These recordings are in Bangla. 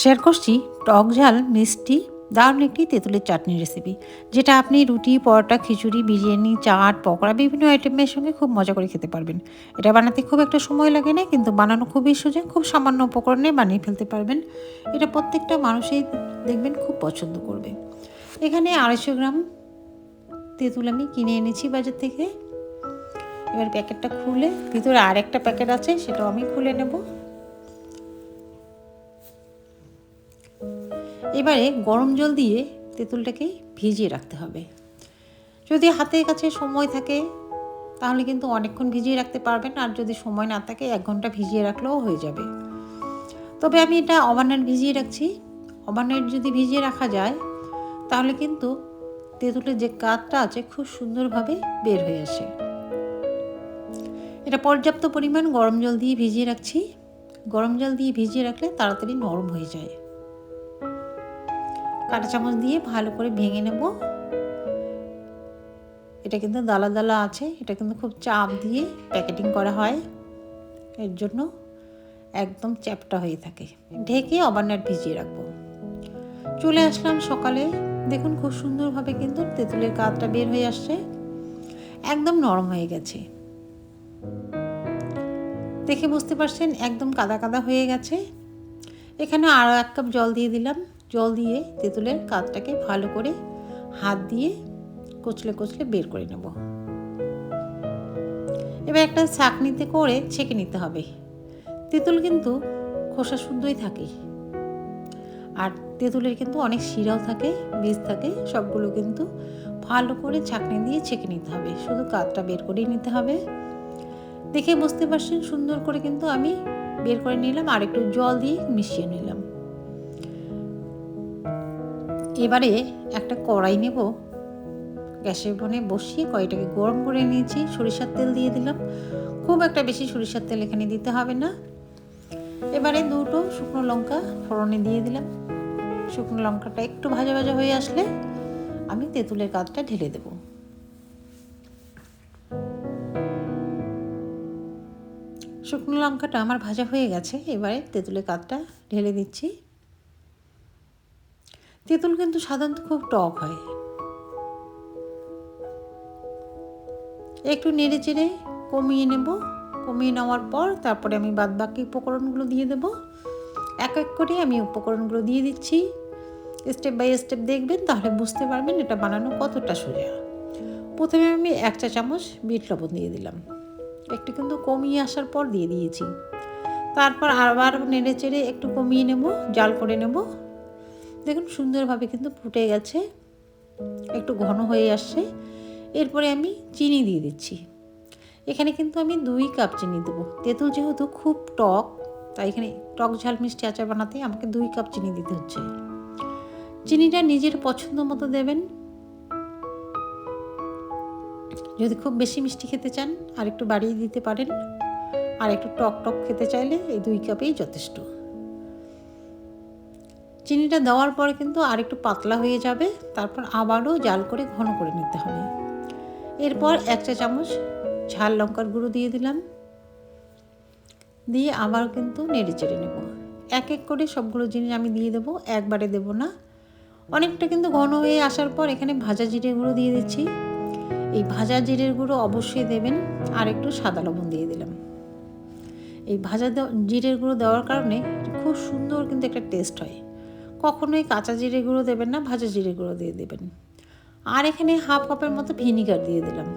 শেয়ার করছি টক ঝাল, মিষ্টি, দারুণ একটি তেঁতুলের চাটনি রেসিপি যেটা আপনি রুটি, পরোটা, খিচুড়ি, বিরিয়ানি, চাট, পকোড়া, বিভিন্ন আইটেমের সঙ্গে খুব মজা করে খেতে পারবেন। এটা বানাতে খুব একটা সময় লাগে না, কিন্তু বানানো খুবই সোজা, খুব সামান্য উপকরণে বানিয়ে ফেলতে পারবেন। এটা প্রত্যেকটা মানুষই দেখবেন খুব পছন্দ করবে। এখানে আড়াইশো গ্রাম তেঁতুল আমি কিনে এনেছি বাজার থেকে। এবার প্যাকেটটা খুলে, ভিতরে আর একটা প্যাকেট আছে, সেটাও আমি খুলে নেব। এবারে গরম জল দিয়ে তেঁতুলটাকে ভিজিয়ে রাখতে হবে। যদি হাতের কাছে সময় থাকে, তাহলে কিন্তু অনেকক্ষণ ভিজিয়ে রাখতে পারবেন। আর যদি সময় না থাকে, এক ঘণ্টা ভিজিয়ে রাখলেও হয়ে যাবে। তবে আমি এটা ওভারনাইট ভিজিয়ে রাখছি। ওভারনাইট যদি ভিজিয়ে রাখা যায়, তাহলে কিন্তু তেঁতুলের যে কাঠটা আছে, খুব সুন্দরভাবে বের হয়ে আসে। এটা পর্যাপ্ত পরিমাণ গরম জল দিয়ে ভিজিয়ে রাখছি। গরম জল দিয়ে ভিজিয়ে রাখলে তাড়াতাড়ি নরম হয়ে যায়। কাঁটা চামচ দিয়ে ভালো করে ভেঙে নেব। এটা কিন্তু দালা দালা আছে, এটা কিন্তু খুব চাপ দিয়ে প্যাকেটিং করা হয়। এর জন্য একদম চ্যাপটা হয়ে থাকে। ঢেকে ওভারনাইট ভিজিয়ে রাখব। চলে আসলাম সকালে। দেখুন খুব সুন্দরভাবে কিন্তু তেঁতুলের কাতটা বের হয়ে আসছে। একদম নরম হয়ে গেছে। দেখে বুঝতে পারছেন, একদম কাদা কাদা হয়ে গেছে। এখানে আরও এক কাপ জল দিয়ে দিলাম। জল দিয়ে তেঁতুলের কাতটাকে ভালো করে হাত দিয়ে কচলে কচলে বের করে নেব। এবার একটা ছাঁকনিতে করে ছেঁকে নিতে হবে। তেঁতুল কিন্তু খোসা শুদ্ধই থাকে। আর তেঁতুলের কিন্তু অনেক শিরাও থাকে, বীজ থাকে, সবগুলো কিন্তু ভালো করে ছাঁকনি দিয়ে ছেঁকে নিতে হবে। শুধু কাতটা বের করেই নিতে হবে। দেখে বুঝতে পারছেন সুন্দর করে কিন্তু আমি বের করে নিলাম আর একটু জল দিয়ে মিশিয়ে নিলাম। এবারে একটা কড়াই নেব। গ্যাসের বনে বসিয়ে কড়াইটাকে গরম করে নিয়েছি। সরিষার তেল দিয়ে দিলাম। খুব একটা বেশি সরিষার তেল এখানে দিতে হবে না। এবারে দুটো শুকনো লঙ্কা ফোড়নে দিয়ে দিলাম। শুকনো লঙ্কাটা একটু ভাজা ভাজা হয়ে আসলে আমি তেঁতুলের কাজটা ঢেলে দেব। শুকনো লঙ্কাটা আমার ভাজা হয়ে গেছে। এবারে তেঁতুলের কাজটা ঢেলে দিচ্ছি। তেঁতুল কিন্তু সাধারণত খুব টক হয়। একটু নেড়ে চেড়ে কমিয়ে নেব। কমিয়ে নেওয়ার পর তারপরে আমি বাদ বাকি উপকরণগুলো দিয়ে দেব। এক এক করে আমি উপকরণগুলো দিয়ে দিচ্ছি। স্টেপ বাই স্টেপ দেখবেন তাহলে বুঝতে পারবেন এটা বানানো কতটা সোজা। প্রথমে আমি এক চা চামচ বিট লবণ দিয়ে দিলাম। একটু কিন্তু কমিয়ে আসার পর দিয়ে দিয়েছি। তারপর আবার নেড়ে চেড়ে একটু কমিয়ে নেব, জাল করে নেব। দেখুন, সুন্দরভাবে কিন্তু ফুটে গেছে। একটু ঘন হয়ে আসছে। এরপরে আমি চিনি দিয়ে দিচ্ছি। এখানে কিন্তু আমি দুই কাপ চিনি দেবো। তেঁতুল যেহেতু খুব টক, তাই এখানে টক ঝাল মিষ্টি আচার বানাতে আমাকে দুই কাপ চিনি দিতে হচ্ছে। চিনিটা নিজের পছন্দ মতো দেবেন। যদি খুব বেশি মিষ্টি খেতে চান আর একটু বাড়িয়ে দিতে পারেন। আর একটু টক টক খেতে চাইলে এই দুই কাপেই যথেষ্ট। চিনিটা দেওয়ার পরে কিন্তু আর একটু পাতলা হয়ে যাবে, তারপর আবারও জাল করে ঘন করে নিতে হবে। এরপর এক চা চামচ ঝাল লঙ্কার গুঁড়ো দিয়ে দিলাম। দিয়ে আবার কিন্তু নেড়ে চেড়ে নেব। এক এক করে সবগুলো জিনিস আমি দিয়ে দেবো, একবারে দেব না। অনেকটা কিন্তু ঘন হয়ে আসার পর এখানে ভাজা জিরে গুঁড়ো দিয়ে দিচ্ছি। এই ভাজা জিরের গুঁড়ো অবশ্যই দেবেন, আর একটু সাদা লবণ দিয়ে দিলাম। এই ভাজা জিরের গুঁড়ো দেওয়ার কারণে খুব সুন্দর কিন্তু একটা টেস্ট হয়। কখনোই কাঁচা জিরে গুঁড়ো দেবেন না, ভাজা জিরে গুঁড়ো দিয়ে দেবেন। আর এখানে হাফ কাপের মতো ভিনিগার দিয়ে দিলাম।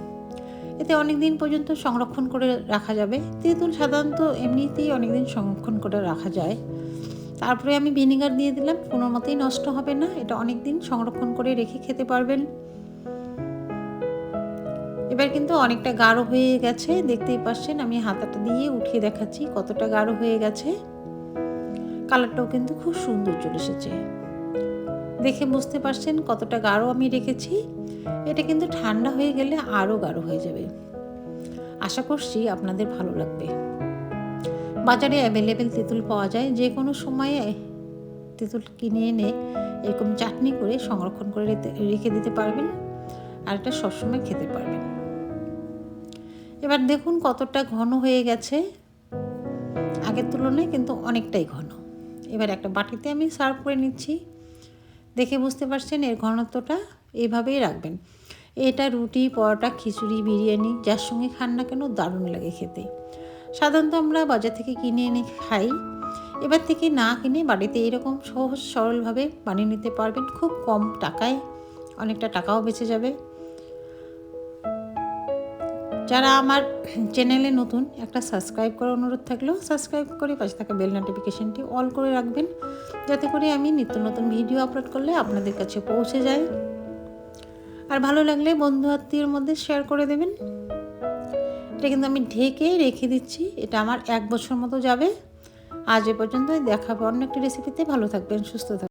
এতে অনেক দিন পর্যন্ত সংরক্ষণ করে রাখা যাবে। তেঁতুল সাধারণত এমনিতেই অনেক দিন সংরক্ষণ করে রাখা যায়। তারপরে আমি ভিনিগার দিয়ে দিলাম, কোনো মতেই নষ্ট হবে না। এটা অনেক দিন সংরক্ষণ করে রেখে খেতে পারবেন। এবার কিন্তু অনেকটা গাঢ় হয়ে গেছে। দেখতেই পাচ্ছেন, আমি হাতাটা দিয়ে উঠিয়ে দেখাচ্ছি কতটা গাঢ় হয়ে গেছে। কালারটাও কিন্তু খুব সুন্দর চলে এসেছে। দেখে বুঝতে পারছেন কতটা গাঢ় আমি রেখেছি। এটা কিন্তু ঠান্ডা হয়ে গেলে আরও গাঢ় হয়ে যাবে। আশা করছি আপনাদের ভালো লাগবে। বাজারে অ্যাভেলেবেল তেঁতুল পাওয়া যায়। যে কোনো সময়ে তেঁতুল কিনে এনে এরকম চাটনি করে সংরক্ষণ করে রেখে দিতে পারবেন। আর এটা সবসময় খেতে পারবেন। এবার দেখুন কতটা ঘন হয়ে গেছে। আগের তুলনায় কিন্তু অনেকটাই ঘন। এবার একটা বাটিতে আমি সার্ভ করে নিচ্ছি। দেখে বুঝতে পারছেন এর ঘনত্বটা এইভাবেই রাখবেন। এটা রুটি, পরোটা, খিচুড়ি, বিরিয়ানি, যার সঙ্গে খান না কেন দারুণ লাগে খেতে। সাধারণত আমরা বাজার থেকে কিনে এনে খাই। এবার থেকে না কিনে বাড়িতে এরকম সহজ সরলভাবে বানিয়ে নিতে পারবেন। খুব কম টাকায় অনেকটা টাকাও বেঁচে যাবে। যারা আমার চ্যানেলে নতুন, একটা সাবস্ক্রাইব করার অনুরোধ থাকলেও সাবস্ক্রাইব করে পাশে থাকা বেল নোটিফিকেশানটি অল করে রাখবেন। যাতে করে আমি নিত্য নতুন ভিডিও আপলোড করলে আপনাদের কাছে পৌঁছে যায়। আর ভালো লাগলে বন্ধু আত্মীয়ের মধ্যে শেয়ার করে দেবেন। এটা কিন্তু আমি ঢেকে রেখে দিচ্ছি, এটা আমার এক বছর মতো যাবে। আজ এ পর্যন্ত দেখাবো অন্য একটি রেসিপিতে ভালো থাকবেন, সুস্থ থাকবেন।